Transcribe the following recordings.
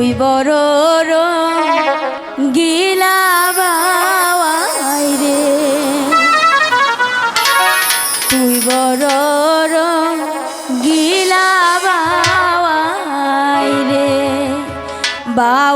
তুই বড় গিলা রে। তুই বড় গিলা রে। বাবাই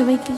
சுவைக்கு